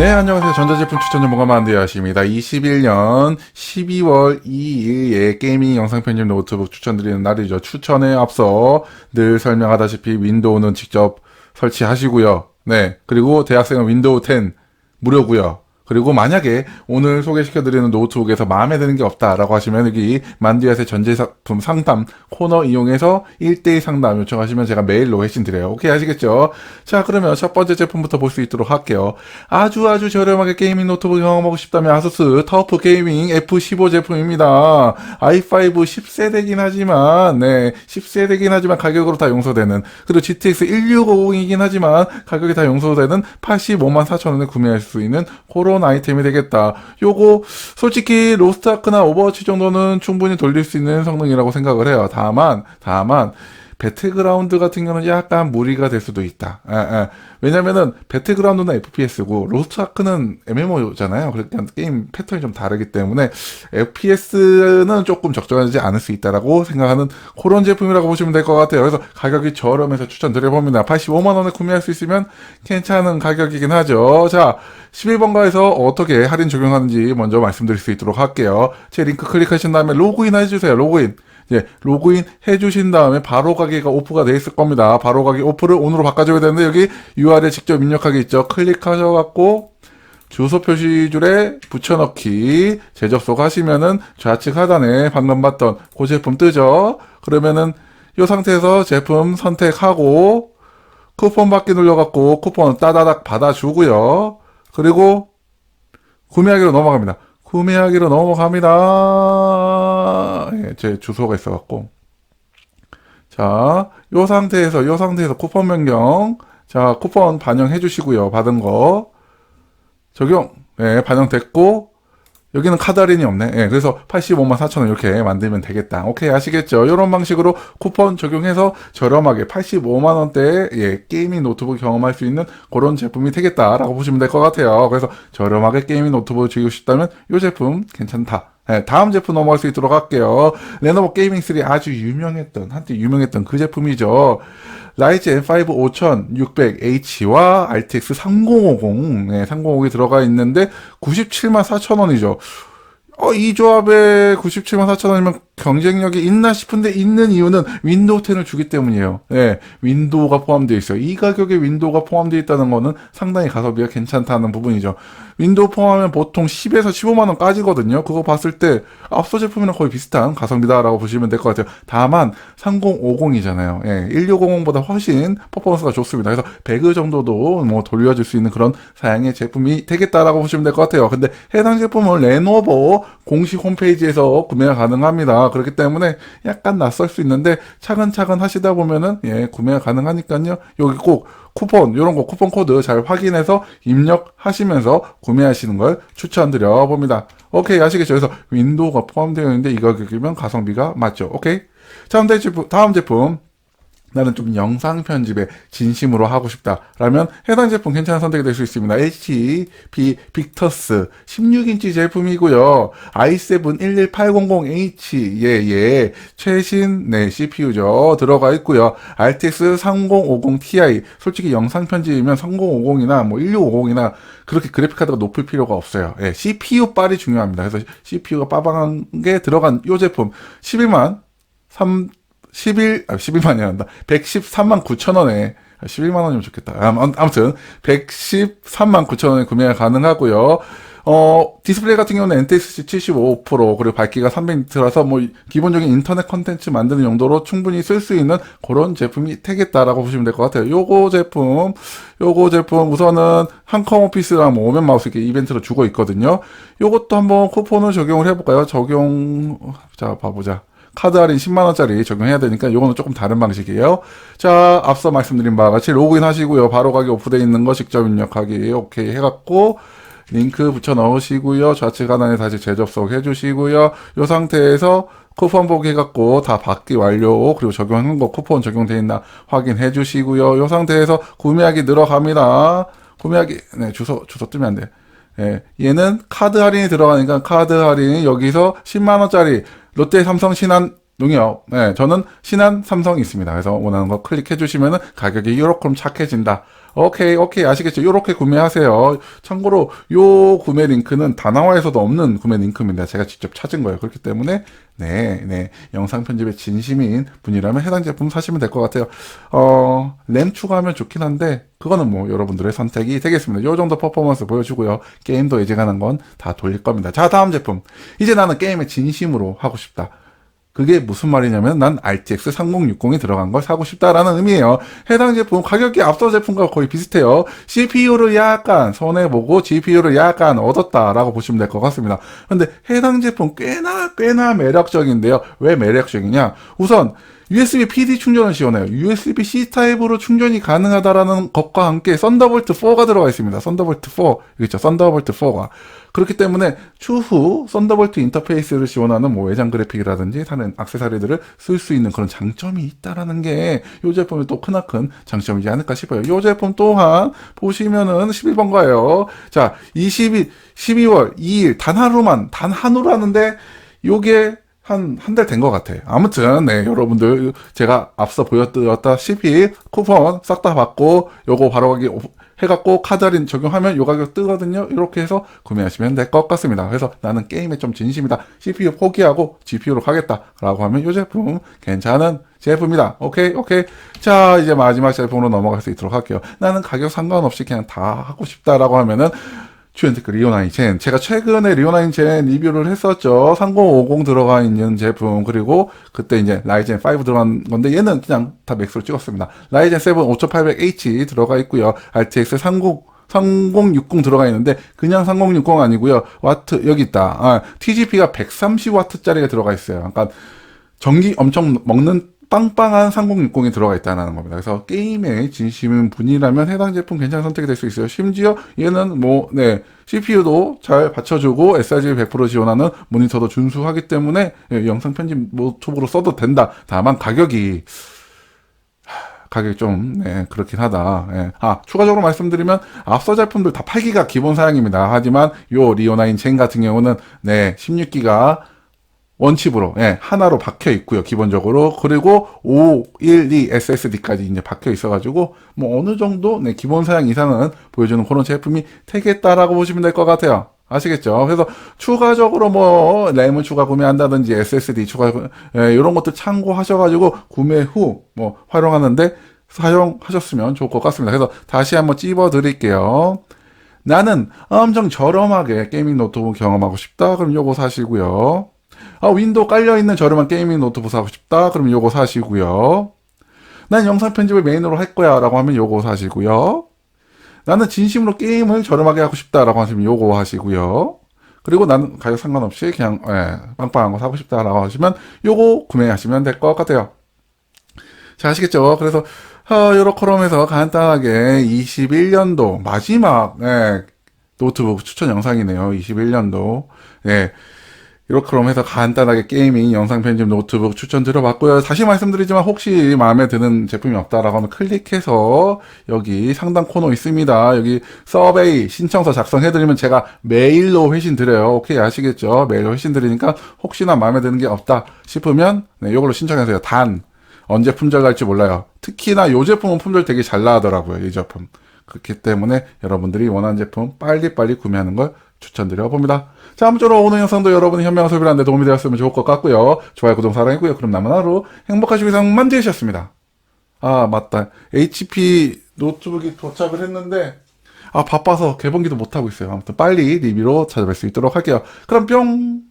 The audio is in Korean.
네, 안녕하세요. 전자제품 추천 전문가 만두야십니다. 21년 12월 2일에 게이밍 영상 편집 노트북 추천드리는 날이죠. 추천에 앞서 늘 설명하다시피 윈도우는 직접 설치하시고요. 네, 그리고 대학생은 윈도우 10 무료고요. 그리고 만약에 오늘 소개시켜드리는 노트북에서 마음에 드는 게 없다라고 하시면 여기 만두야의 전자제품 상담 코너 이용해서 1대1 상담 요청하시면 제가 메일로 회신 드려요. 오케이 하시겠죠? 자 그러면 첫 번째 제품부터 볼 수 있도록 할게요. 아주 아주 저렴하게 게이밍 노트북 경험하고 싶다면 아수스 터프 게이밍 F15 제품입니다. i5 10세대긴 하지만 네 10세대긴 하지만 가격으로 다 용서되는 그리고 GTX 1650이긴 하지만 가격이 다 용서되는 85만 4천 원에 구매할 수 있는 그런 아이템이 되겠다. 요거 솔직히 로스트아크나 오버워치 정도는 충분히 돌릴 수 있는 성능이라고 생각을 해요. 다만 다만 배틀그라운드 같은 경우는 약간 무리가 될 수도 있다. 예, 예. 왜냐면은 배틀그라운드는 FPS고 로스트아크는 MMO잖아요. 그러니까 게임 패턴이 좀 다르기 때문에 FPS는 조금 적절하지 않을 수 있다라고 생각하는 그런 제품이라고 보시면 될 것 같아요. 그래서 가격이 저렴해서 추천드려봅니다. 85만 원에 구매할 수 있으면 괜찮은 가격이긴 하죠. 자, 11번가에서 어떻게 할인 적용하는지 먼저 말씀드릴 수 있도록 할게요. 제 링크 클릭하신 다음에 로그인 해주세요. 로그인. 이제 로그인 해주신 다음에 바로 가기가 오프가 돼 있을 겁니다. 바로 가기 오프를 온으로 바꿔줘야 되는데 여기 URL 직접 입력하기 있죠. 클릭하셔갖고 주소 표시줄에 붙여넣기 재접속 하시면은 좌측 하단에 방금 봤던 그 제품 뜨죠. 그러면은 이 상태에서 제품 선택하고 쿠폰 받기 눌러갖고 쿠폰 따다닥 받아주고요. 그리고 구매하기로 넘어갑니다. 구매하기로 넘어갑니다. 예, 제 주소가 있어갖고. 자, 요 상태에서, 요 상태에서 쿠폰 변경. 자, 쿠폰 반영해 주시고요. 받은 거. 적용. 예, 반영됐고. 여기는 카드 할인이 없네. 예, 그래서 85만 4천 원 이렇게 만들면 되겠다. 오케이, 아시겠죠? 이런 방식으로 쿠폰 적용해서 저렴하게 85만 원대에 예, 게이밍 노트북 경험할 수 있는 그런 제품이 되겠다라고 보시면 될 것 같아요. 그래서 저렴하게 게이밍 노트북을 즐기고 싶다면 이 제품 괜찮다. 예, 다음 제품 넘어갈 수 있도록 할게요. 레노버 게이밍 3 아주 유명했던, 한때 유명했던 그 제품이죠. 라이즈 M5 5600H와 RTX 3050, 네, 3050이 들어가 있는데 97만 4천 원이죠. 어, 이 조합에 97만 4천 원이면 경쟁력이 있나 싶은데 있는 이유는 윈도우 10을 주기 때문이에요. 예, 윈도우가 포함되어 있어요. 이 가격에 윈도우가 포함되어 있다는 거는 상당히 가성비가 괜찮다는 부분이죠. 윈도우 포함하면 보통 10에서 15만 원까지거든요. 그거 봤을 때 앞서 제품이랑 거의 비슷한 가성비다라고 보시면 될 것 같아요. 다만 3050이잖아요. 예, 1650보다 훨씬 퍼포먼스가 좋습니다. 그래서 100을 정도도 뭐 돌려줄 수 있는 그런 사양의 제품이 되겠다라고 보시면 될 것 같아요. 근데 해당 제품은 레노버 공식 홈페이지에서 구매가 가능합니다. 그렇기 때문에 약간 낯설 수 있는데 차근차근 하시다 보면은 예, 구매가 가능하니까요. 여기 꼭 쿠폰 이런 거 쿠폰 코드 잘 확인해서 입력하시면서 구매하시는 걸 추천드려 봅니다. 오케이 아시겠죠? 그래서 윈도우가 포함되어 있는데 이 가격이면 가성비가 맞죠? 오케이. 다음 제품 다음 제품 나는 좀 영상 편집에 진심으로 하고 싶다라면 해당 제품 괜찮은 선택이 될 수 있습니다. HP 빅터스 16인치 제품이고요. i7 11800H 예예 최신 네 CPU죠 들어가 있고요. RTX 3050 Ti 솔직히 영상 편집이면 3050이나 뭐 1650이나 그렇게 그래픽 카드가 높을 필요가 없어요. 예, CPU 빨이 중요합니다. 그래서 CPU가 빠방한 게 들어간 이 제품 12만 3 11, 아, 11만이 아니라 113만 9천 원에 11만 원이면 좋겠다. 아, 아무튼 113만 9천 원에 구매가 가능하고요. 어, 디스플레이 같은 경우는 NTSC 75% 그리고 밝기가 300니트라서 뭐 기본적인 인터넷 컨텐츠 만드는 용도로 충분히 쓸 수 있는 그런 제품이 되겠다라고 보시면 될 것 같아요. 요거 제품, 요거 제품 우선은 한컴 오피스랑 뭐 오면 마우스 이렇게 이벤트로 주고 있거든요. 요것도 한번 쿠폰을 적용을 해볼까요? 적용, 자, 봐보자. 카드 할인 10만 원짜리 적용해야 되니까 이거는 조금 다른 방식이에요. 자, 앞서 말씀드린 바와 같이 로그인 하시고요. 바로 가기 오프되어 있는 거 직접 입력하기 오케이 해갖고 링크 붙여 넣으시고요. 좌측 하단에 다시 재접속 해주시고요. 이 상태에서 쿠폰 보기 해갖고 다 받기 완료 그리고 적용한 거 쿠폰 적용되어 있나 확인해 주시고요. 이 상태에서 구매하기 늘어갑니다. 구매하기 네 주소 주소 뜨면 안 돼. 예, 얘는 카드 할인이 들어가니까 카드 할인 여기서 10만 원짜리 롯데 삼성 신한 농협. 네, 저는 신한 삼성이 있습니다. 그래서 원하는 거 클릭해 주시면은 가격이 요렇게 착해진다. 오케이, 오케이. 아시겠죠? 요렇게 구매하세요. 참고로 요 구매 링크는 다나와에서도 없는 구매 링크입니다. 제가 직접 찾은 거예요. 그렇기 때문에 네, 네. 영상 편집에 진심인 분이라면 해당 제품 사시면 될 것 같아요. 어, 램 추가하면 좋긴 한데 그거는 뭐 여러분들의 선택이 되겠습니다. 요 정도 퍼포먼스 보여주고요. 게임도 예제가는 건 다 돌릴 겁니다. 자, 다음 제품. 이제 나는 게임에 진심으로 하고 싶다. 그게 무슨 말이냐면 난 RTX 3060이 들어간 걸 사고 싶다라는 의미예요. 해당 제품 가격이 앞서 제품과 거의 비슷해요. CPU를 약간 손해보고 GPU를 약간 얻었다라고 보시면 될 것 같습니다. 근데 해당 제품 꽤나 꽤나 매력적인데요. 왜 매력적이냐? 우선 USB PD 충전을 지원해요. USB C 타입으로 충전이 가능하다라는 것과 함께 썬더볼트 4가 들어가 있습니다. 썬더볼트 4 있죠. 썬더볼트 4가 그렇기 때문에 추후 썬더볼트 인터페이스를 지원하는 뭐 외장 그래픽이라든지 다른 액세서리들을 쓸 수 있는 그런 장점이 있다라는 게 이 제품의 또 크나큰 장점이지 않을까 싶어요. 이 제품 또한 보시면은 11번가예요. 자, 22 12월 2일 단 하루만 단 한우라는데 요게 한, 한 달 된 것 같아. 아무튼, 네, 여러분들, 제가 앞서 보여드렸다시피, 쿠폰 싹 다 받고, 요거 바로 가기 해갖고, 카드 할인 적용하면 요 가격 뜨거든요. 이렇게 해서 구매하시면 될 것 같습니다. 그래서 나는 게임에 좀 진심이다. CPU 포기하고 GPU로 가겠다. 라고 하면 요 제품 괜찮은 제품이다. 오케이, 오케이. 자, 이제 마지막 제품으로 넘어갈 수 있도록 할게요. 나는 가격 상관없이 그냥 다 하고 싶다라고 하면은, 주연 댓글 리오나인 젠. 제가 최근에 리오나인 젠 리뷰를 했었죠. 3050 들어가 있는 제품. 그리고 그때 이제 라이젠 5 들어간 건데 얘는 그냥 다 맥스로 찍었습니다. 라이젠 7 5800H 들어가 있고요. RTX 30 3060 들어가 있는데 그냥 3060 아니고요. 와트 여기 있다. 아, TGP가 130와트짜리가 들어가 있어요. 그러니까 전기 엄청 먹는 빵빵한 3060이 들어가 있다는 겁니다. 그래서 게임에 진심인 분이라면 해당 제품 괜찮은 선택이 될 수 있어요. 심지어 얘는 뭐, 네, CPU도 잘 받쳐주고 sRGB 100% 지원하는 모니터도 준수하기 때문에 예, 영상 편집 노트북으로 써도 된다. 다만 가격이 가격이 좀, 네, 그렇긴 하다. 예. 아, 추가적으로 말씀드리면, 앞서 제품들 다 8기가 기본 사양입니다. 하지만, 요 리오나인 젠 같은 경우는, 네, 16기가 원칩으로 예, 하나로 박혀 있고요. 기본적으로 그리고 512 SSD까지 이제 박혀 있어가지고 뭐 어느 정도 네, 기본 사양 이상은 보여주는 그런 제품이 되겠다라고 보시면 될 것 같아요. 아시겠죠? 그래서 추가적으로 뭐 램을 추가 구매한다든지 SSD 추가 예, 이런 것들 참고하셔가지고 구매 후 뭐 활용하는데 사용하셨으면 좋을 것 같습니다. 그래서 다시 한번 찝어 드릴게요. 나는 엄청 저렴하게 게이밍 노트북 경험하고 싶다. 그럼 요거 사시고요. 아, 윈도우 깔려있는 저렴한 게이밍 노트북 사고 싶다? 그럼 요거 사시고요. 난 영상 편집을 메인으로 할 거야. 라고 하면 요거 사시고요. 나는 진심으로 게임을 저렴하게 하고 싶다. 라고 하시면 요거 하시고요. 그리고 나는 가격 상관없이 그냥, 예, 빵빵한 거 사고 싶다. 라고 하시면 요거 구매하시면 될 것 같아요. 자, 아시겠죠? 그래서, 어, 요렇게롬에서 간단하게 21년도 마지막, 예, 노트북 추천 영상이네요. 21년도. 예. 이렇게 그럼 해서 간단하게 게이밍 영상 편집 노트북 추천드려봤고요. 다시 말씀드리지만 혹시 마음에 드는 제품이 없다라고 하면 클릭해서 여기 상단 코너 있습니다. 여기 서베이 신청서 작성해드리면 제가 메일로 회신 드려요. 오케이 아시겠죠? 메일로 회신 드리니까 혹시나 마음에 드는 게 없다 싶으면 네, 이걸로 신청하세요. 단 언제 품절 날지 몰라요. 특히나 요 제품은 품절 되게 잘 나가더라고요. 이 제품. 그렇기 때문에 여러분들이 원하는 제품 빨리빨리 구매하는 걸 추천드려 봅니다. 자, 아무쪼록 오늘 영상도 여러분의 현명한 소비를 하는데 도움이 되었으면 좋을 것 같고요. 좋아요, 구독, 사랑했고요. 그럼 남은 하루 행복하시고 이상 만드셨습니다. 아, 맞다. HP 노트북이 도착을 했는데, 아, 바빠서 개봉기도 못하고 있어요. 아무튼 빨리 리뷰로 찾아뵐 수 있도록 할게요. 그럼 뿅!